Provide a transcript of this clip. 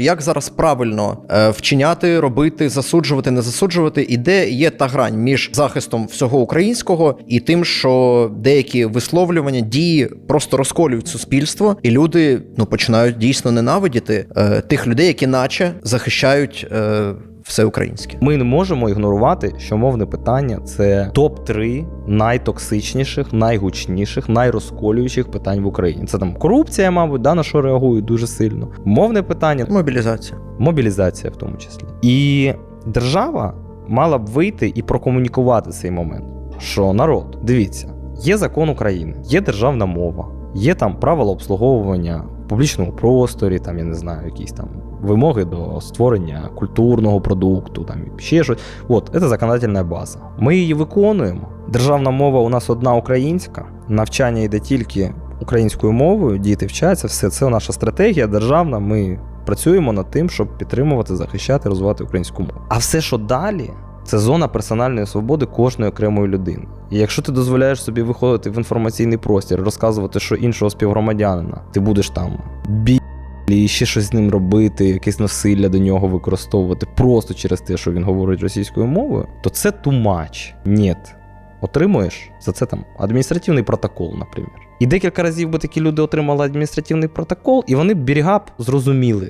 Як зараз правильно е, вчиняти, робити, засуджувати, не засуджувати, і де є та грань між захистом всього українського і тим, що деякі висловлювання, дії просто розколюють суспільство, і люди ну починають дійсно ненавидіти е, тих людей, які наче захищають е, все українське. Ми не можемо ігнорувати, що мовне питання це топ-3 найтоксичніших, найгучніших, найрозколюючих питань в Україні. Це там корупція, мабуть, да, на що реагують дуже сильно. Мовне питання, Мобілізація. мобілізація в тому числі. І держава мала б вийти і прокомунікувати цей момент. Що народ, дивіться, є закон України, є державна мова, є там правила обслуговування в публічному просторі, там я не знаю, якісь там вимоги до створення культурного продукту, там ще щось. От, це законодательна база. Ми її виконуємо. Державна мова у нас одна українська, навчання йде тільки українською мовою, діти вчаться, все це наша стратегія державна. Ми працюємо над тим, щоб підтримувати, захищати, розвивати українську мову. А все, що далі, це зона персональної свободи кожної окремої людини. І якщо ти дозволяєш собі виходити в інформаційний простір, розказувати, що іншого співгромадянина ти будеш там бі. І ще щось з ним робити, якесь насилля до нього використовувати просто через те, що він говорить російською мовою, то це тумач. Ні. Отримуєш за це там адміністративний протокол, наприклад. І декілька разів би такі люди отримали адміністративний протокол, і вони б берега б зрозуміли,